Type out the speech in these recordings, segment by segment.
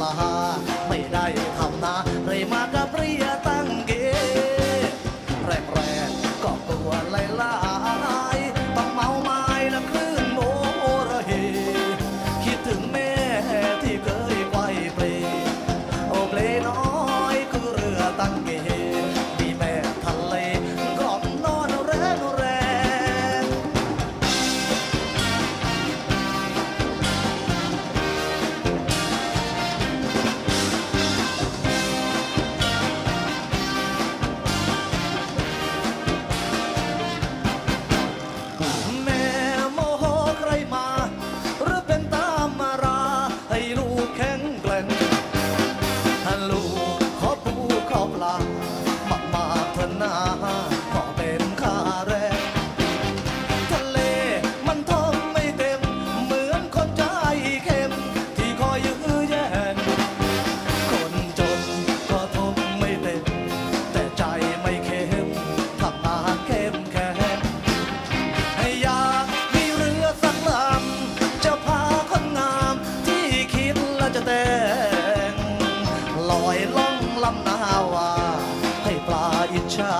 laha ลอยล่องลำนาวาให้ปลาอิจฉา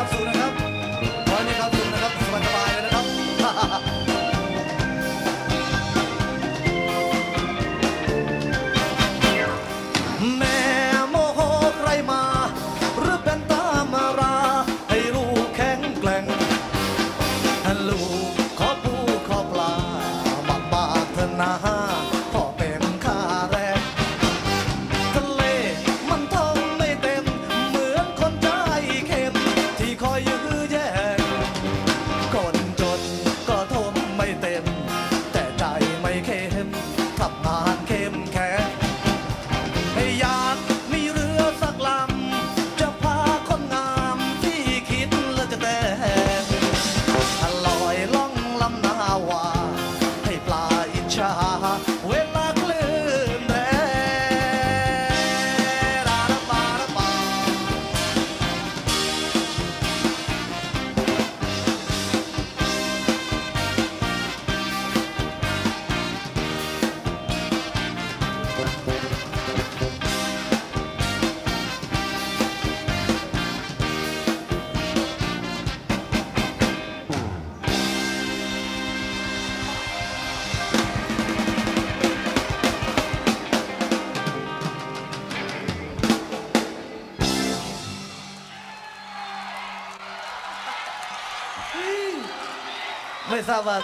basura ไม่ทราบว่า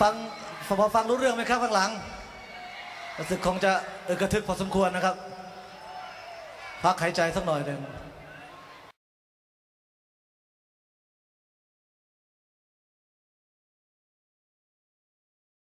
ฟังพอฟังรู้เรื่องไหมครับข้างหลังรู้สึกคงจะกระทึกพอสมควรนะครับ พักหายใจสักหน่อยหนึ่ง